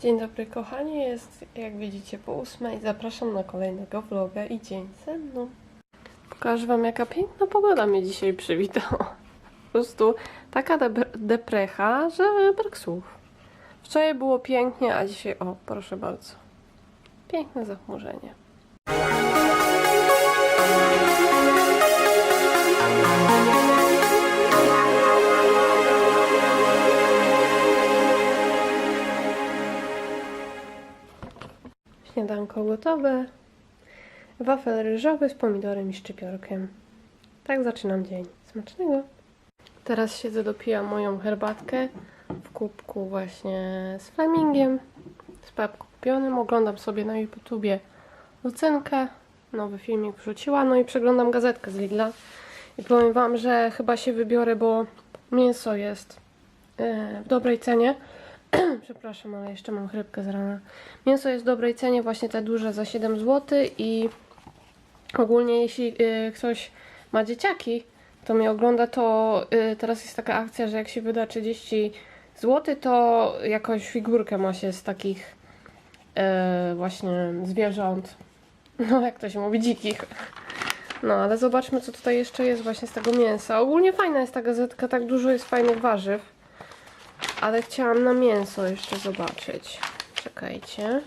Dzień dobry kochani, jest jak widzicie po ósmej. Zapraszam na kolejnego vloga i dzień mną. Pokażę wam jaka piękna pogoda mnie dzisiaj przywitała. Po prostu taka de- deprecha, że brak słów. Wczoraj było pięknie, a dzisiaj o, proszę bardzo. Piękne zachmurzenie. Gotowe. Wafel ryżowy z pomidorem i szczypiorkiem. Tak zaczynam dzień. Smacznego. Teraz siedzę, dopijam moją herbatkę w kubku właśnie z flamingiem, z papką kupionym. Oglądam sobie na YouTubie Lucynkę. Nowy filmik wrzuciła. No i przeglądam gazetkę z Lidla. I powiem Wam, że chyba się wybiorę, bo mięso jest e, w dobrej cenie. Przepraszam, ale jeszcze mam chrypkę z rana. Mięso jest w dobrej cenie, właśnie te duże za 7 zł i ogólnie jeśli y, ktoś ma dzieciaki, to mnie ogląda, to y, teraz jest taka akcja, że jak się wyda 30 zł, to jakąś figurkę ma się z takich y, właśnie zwierząt, no jak to się mówi, dzikich. No, ale zobaczmy, co tutaj jeszcze jest właśnie z tego mięsa. Ogólnie fajna jest ta gazetka, tak dużo jest fajnych warzyw. Ale chciałam na mięso jeszcze zobaczyć. Czekajcie.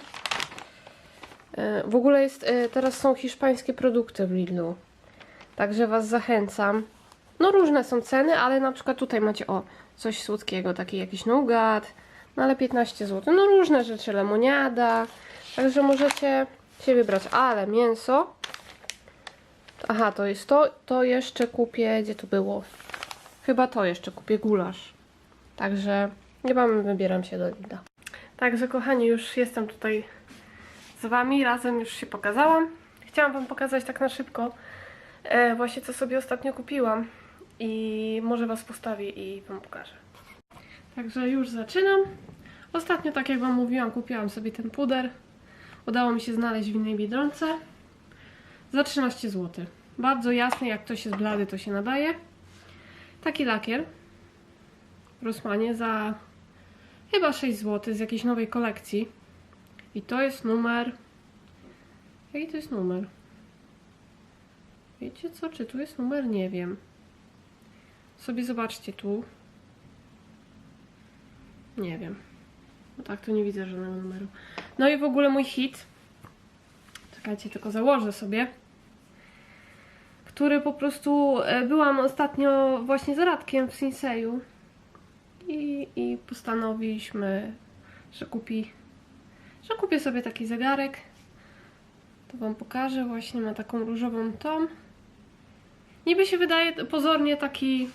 E, W ogóle jest, e, teraz są hiszpańskie produkty w Lidlu. Także Was zachęcam. No różne są ceny, ale na przykład tutaj macie o coś słodkiego, taki jakiś nougat. No ale 15 zł. No różne rzeczy, lemoniada. Także możecie się wybrać. Ale mięso. Aha, to jest to. To jeszcze kupię. Gdzie to było? Chyba to jeszcze kupię gulasz. Także niebawem wybieram się do Lidla. Także kochani, już jestem tutaj z Wami, razem już się pokazałam. Chciałam Wam pokazać tak na szybko e, właśnie co sobie ostatnio kupiłam i może Was postawię i Wam pokażę. Także już zaczynam. Ostatnio, tak jak Wam mówiłam, kupiłam sobie ten puder. Udało mi się znaleźć w innej Biedronce za 13 zł. Bardzo jasny, jak ktoś jest blady, to się nadaje. Taki lakier w Rossmanie za chyba 6 zł z jakiejś nowej kolekcji. I to jest numer. Jaki to jest numer? Wiecie co? Czy tu jest numer? Nie wiem. Sobie zobaczcie tu. Nie wiem. No tak, tu nie widzę żadnego numeru. No i w ogóle mój hit. Czekajcie, tylko założę sobie. Który po prostu e, byłam ostatnio właśnie z Radkiem w Sinseju i, i postanowiliśmy, że kupi, że kupię sobie taki zegarek. To Wam pokażę. Właśnie ma taką różową tą. Niby się wydaje pozornie taki,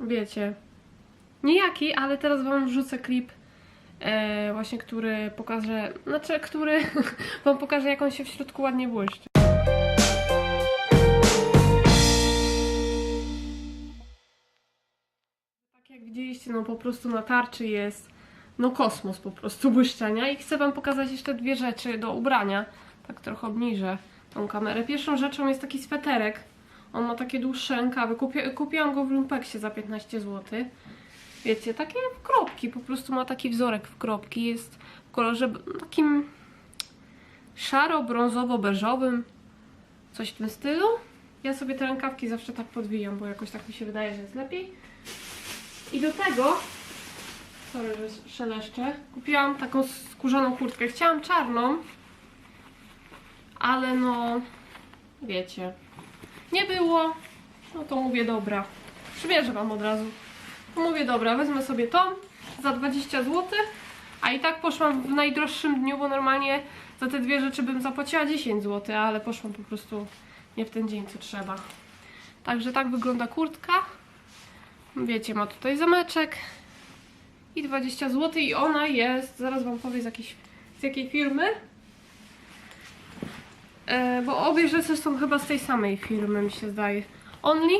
wiecie, nijaki, ale teraz Wam wrzucę klip, e, właśnie który pokaże, znaczy, który Wam pokaże, jak on się w środku ładnie błyszczy. Widzieliście, no po prostu na tarczy jest no kosmos po prostu błyszczenia i chcę Wam pokazać jeszcze dwie rzeczy do ubrania. Tak trochę obniżę tą kamerę. Pierwszą rzeczą jest taki sweterek. On ma takie dłuższe rękawy. Kupi kupiłam go w Lumpeksie za 15 zł. Wiecie, takie w kropki. Po prostu ma taki wzorek w kropki. Jest w kolorze takim szaro-brązowo-beżowym. Coś w tym stylu. Ja sobie te rękawki zawsze tak podwijam, bo jakoś tak mi się wydaje, że jest lepiej. I do tego, sorry, że szeleszczę, kupiłam taką skórzaną kurtkę. Chciałam czarną, ale no, wiecie, nie było. No to mówię, dobra, przymierzę Wam od razu. Mówię, dobra, wezmę sobie tą za 20 zł, a i tak poszłam w najdroższym dniu, bo normalnie za te dwie rzeczy bym zapłaciła 10 zł, ale poszłam po prostu nie w ten dzień, co trzeba. Także tak wygląda kurtka. Wiecie, ma tutaj zameczek i 20 zł i ona jest, zaraz wam powiem z, jakiej, z jakiej firmy. E, bo obie rzeczy są chyba z tej samej firmy, mi się zdaje. Only.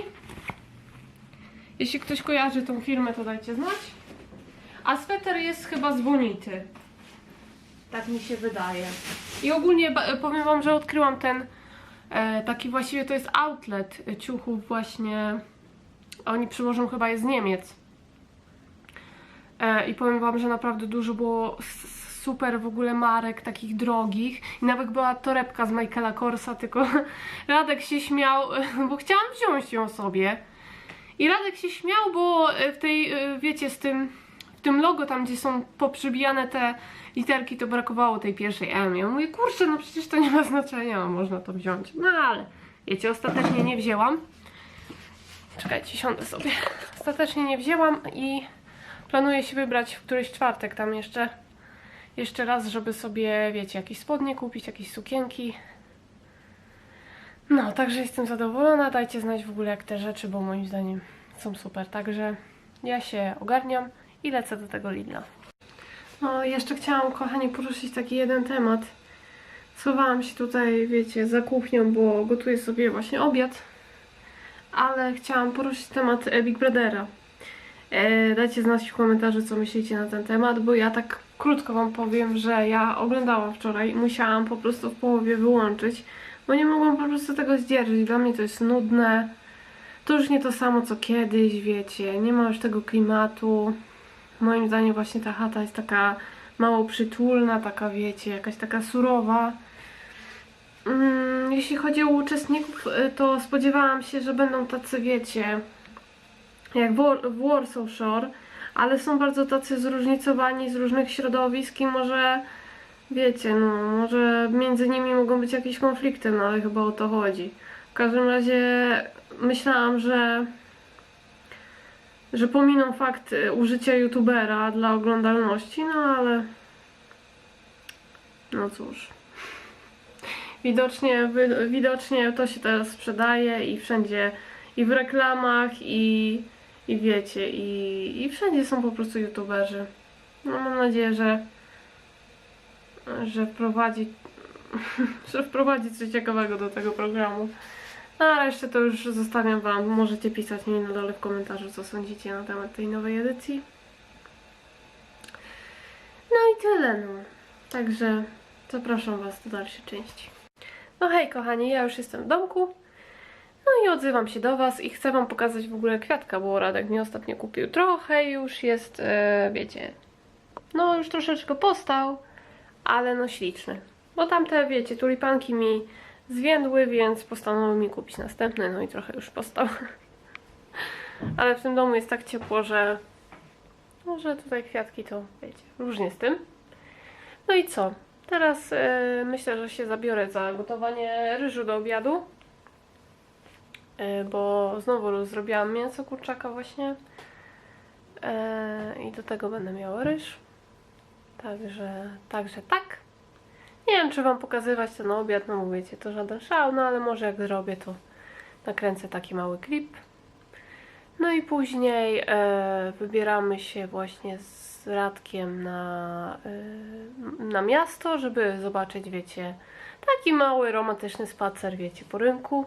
Jeśli ktoś kojarzy tą firmę, to dajcie znać. A sweter jest chyba z Bonity. Tak mi się wydaje. I ogólnie powiem wam, że odkryłam ten e, taki właściwie to jest outlet ciuchów właśnie oni przywożą chyba je z Niemiec. E, I powiem Wam, że naprawdę dużo było super w ogóle marek takich drogich i nawet była torebka z Michaela Korsa, tylko Radek się śmiał, bo chciałam wziąć ją sobie i Radek się śmiał, bo e, w tej, e, wiecie, z tym, w tym logo tam, gdzie są poprzybijane te literki, to brakowało tej pierwszej M. Ja mówię, kurczę, no przecież to nie ma znaczenia, można to wziąć. No ale, wiecie, ostatecznie nie wzięłam. Czekajcie, siądę sobie. Ostatecznie nie wzięłam i planuję się wybrać w któryś czwartek tam jeszcze jeszcze raz, żeby sobie, wiecie, jakieś spodnie kupić, jakieś sukienki. No, także jestem zadowolona. Dajcie znać w ogóle jak te rzeczy, bo moim zdaniem są super. Także ja się ogarniam i lecę do tego Lidla. No, jeszcze chciałam, kochani, poruszyć taki jeden temat. Schowałam się tutaj, wiecie, za kuchnią, bo gotuję sobie właśnie obiad. Ale chciałam poruszyć temat e, Big Brothera. E, dajcie znać w komentarzu, co myślicie na ten temat, bo ja tak krótko Wam powiem, że ja oglądałam wczoraj i musiałam po prostu w połowie wyłączyć, bo nie mogłam po prostu tego zdzierżyć. Dla mnie to jest nudne. To już nie to samo co kiedyś, wiecie. Nie ma już tego klimatu. Moim zdaniem właśnie ta chata jest taka mało przytulna, taka wiecie, jakaś taka surowa. Jeśli chodzi o uczestników, y, to spodziewałam się, że będą tacy, wiecie, jak w Warsaw Shore, ale są bardzo tacy zróżnicowani z różnych środowisk i może, wiecie, no, może między nimi mogą być jakieś konflikty, no ale chyba o to chodzi. W każdym razie myślałam, że że pominą fakt y, użycia youtubera dla oglądalności, no ale no cóż. Widocznie, wy, widocznie to się teraz sprzedaje i wszędzie, i w reklamach, i, i wiecie, i, i wszędzie są po prostu youtuberzy. No mam nadzieję, że że wprowadzi że wprowadzi coś ciekawego do tego programu. No a resztę to już zostawiam wam. Możecie pisać mi na dole w komentarzu, co sądzicie na temat tej nowej edycji. No i tyle, no. Także zapraszam was do dalszej części. No hej kochani, ja już jestem w domku. No i odzywam się do Was i chcę Wam pokazać w ogóle kwiatka, bo Radek mi ostatnio kupił trochę, już jest, e, wiecie, no już troszeczkę postał, ale no śliczny. Bo tamte, wiecie, tulipanki mi zwiędły, więc postanowił mi kupić następny, no i trochę już postał. ale w tym domu jest tak ciepło, że, no, że tutaj kwiatki to, wiecie, różnie z tym. No i co? Teraz e, myślę, że się zabiorę za gotowanie ryżu do obiadu. E, bo znowu zrobiłam mięso kurczaka właśnie. E, I do tego będę miała ryż. Także, także tak. Nie wiem, czy Wam pokazywać ten obiad, no mówicie, to żaden szał, no ale może jak zrobię, to nakręcę taki mały klip. No i później wybieramy się właśnie z Radkiem na, e, na miasto, żeby zobaczyć, wiecie, taki mały romantyczny spacer, wiecie, po rynku.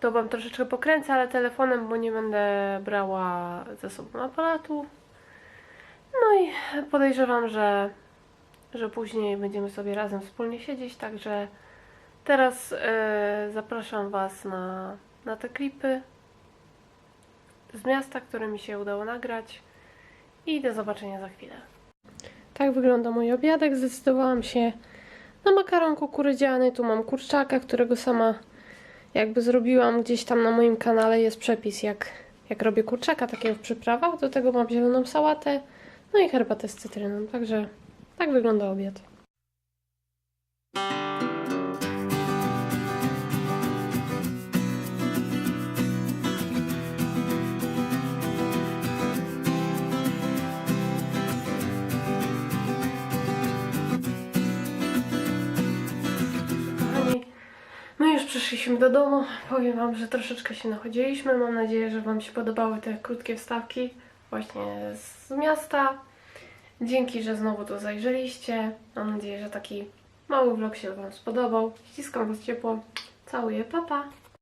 To Wam troszeczkę pokręcę, ale telefonem, bo nie będę brała ze sobą aparatu. No i podejrzewam, że, że później będziemy sobie razem wspólnie siedzieć, także teraz e, zapraszam Was na, na te klipy z miasta, które mi się udało nagrać i do zobaczenia za chwilę. Tak wygląda mój obiadek. Zdecydowałam się na makaron kukurydziany. Tu mam kurczaka, którego sama jakby zrobiłam gdzieś tam na moim kanale. Jest przepis, jak, jak robię kurczaka takiego w przyprawach. Do tego mam zieloną sałatę, no i herbatę z cytryną. Także tak wygląda obiad. Przyszliśmy do domu. Powiem Wam, że troszeczkę się nachodziliśmy. Mam nadzieję, że Wam się podobały te krótkie wstawki właśnie z miasta. Dzięki, że znowu tu zajrzeliście. Mam nadzieję, że taki mały vlog się Wam spodobał. Ściskam Was ciepło. Całuję, papa! Pa.